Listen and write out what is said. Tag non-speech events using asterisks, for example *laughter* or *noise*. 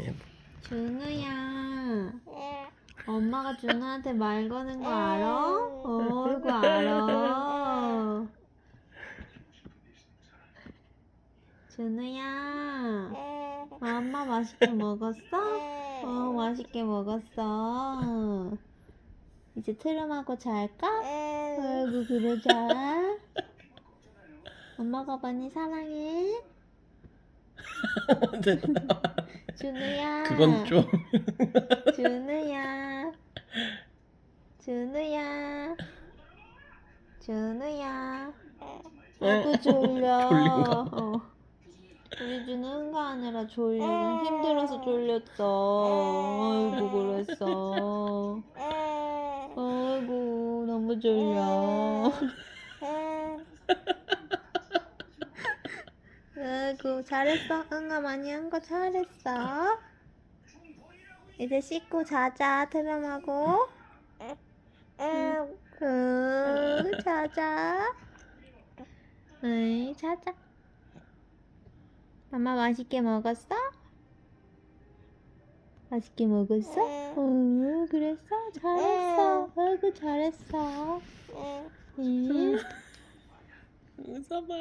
예. 준우야. 엄마가 준우한테 말 거는 거 알아? 어이구 *laughs* 알아. 준우야. 엄마 맛있게 먹었어? 어 맛있게 먹었어. 이제 트름하고 잘까? 아이고 그러자. 엄마가 많이 사랑해. *laughs* 준우야. 그건 좀 준우야. 준우야. 준우야. 아이고 졸려. *laughs* 졸린 거. 어. 우리 준우 응가 아니라 졸려. 힘들어서 졸렸어. 아이고 그랬어. 아이고 너무 졸려. 아이고 잘했어. 응아 많이 한 거 잘했어. 이제 씻고 자자 트름하고. 응, 자자. 응, 자자. 엄마 맛있게 먹었어? 맛있게 먹었어? 응, 그랬어? 잘했어. 아이고 잘했어. 응. 웃어봐